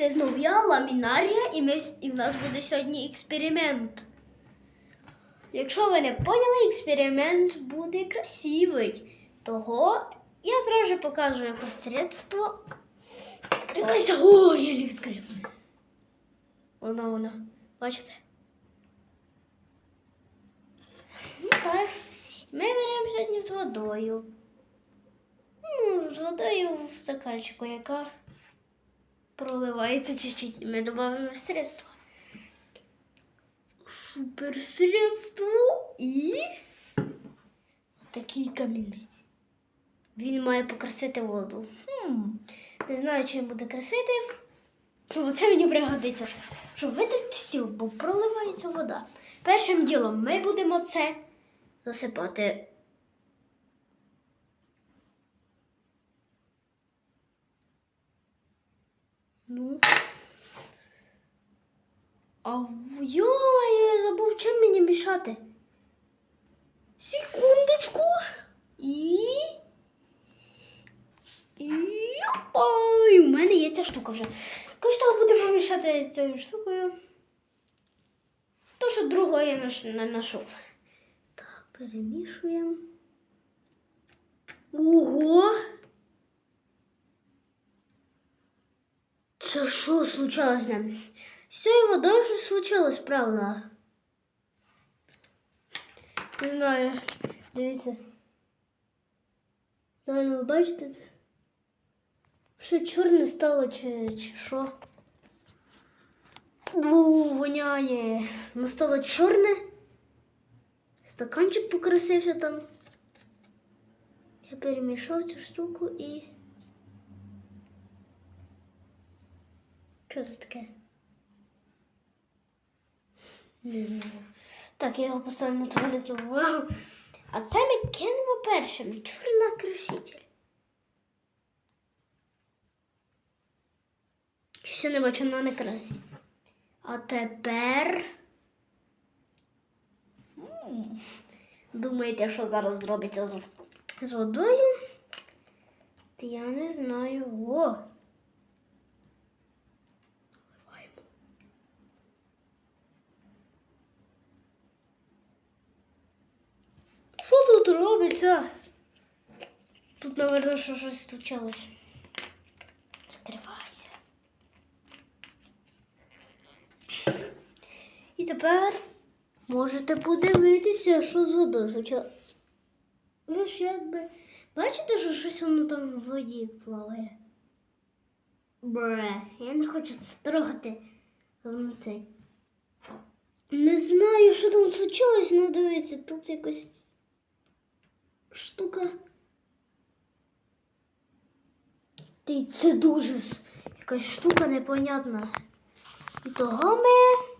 це знову я, ламінарія, і, ми, і в нас буде сьогодні експеримент. Якщо ви не поняли, експеримент буде красивий. Того я зразу покажу непосередство. Відкрилася. О, я її відкрив. Вона, вона. Бачите? Ну так. Ми беремо сьогодні з водою. Ну, з водою в стаканчику, яка проливається чуть-чуть. Ми додаємо средство. Супер средство і такий камінець. Він має покрасити воду. Хм. Не знаю, чим буде красити. Тому це мені пригодиться, щоб витерти стіл, бо проливається вода. Першим ділом ми будемо це засипати. Ну. А йо, я забув чим мені мішати. Секундочку. І. І. Опа! У мене є ця штука вже. Того будемо мішати цією штукою. То, що другого я не знайшов. Так, перемішуємо. Ого! Це що случалось з ним? З цією водою щось случилось, правда? Не знаю. Дивіться. Реально, ви бачите це? Що чорне стало чи, чи що? Бу, воняє. Воно стало чорне. Стаканчик покрасився там. Я перемішав цю штуку і. Що це таке? Не знаю. Так, я його поставлю на туалетну бумагу. А це ми кинемо першим. Чорна краситель. Ще не бачу, вона не красить. А тепер. Думаєте, що зараз зробиться з, водою? Я не знаю. О! Наливаємо. Що тут робиться? Тут, мабуть, що щось случилось. Закривайся. І тепер можете подивитися, що з водою случилось. Ви ж якби бачите, що щось воно там в воді плаває? Бре, я не хочу це трогати. Не знаю, що там случилось, ну дивіться, тут якась штука. Ти це дуже якась штука непонятна. І того ми.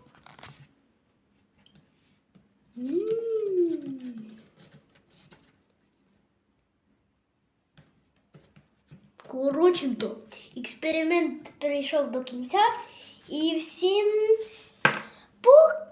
Коротше, експеримент перейшов до кінця. І всім пока!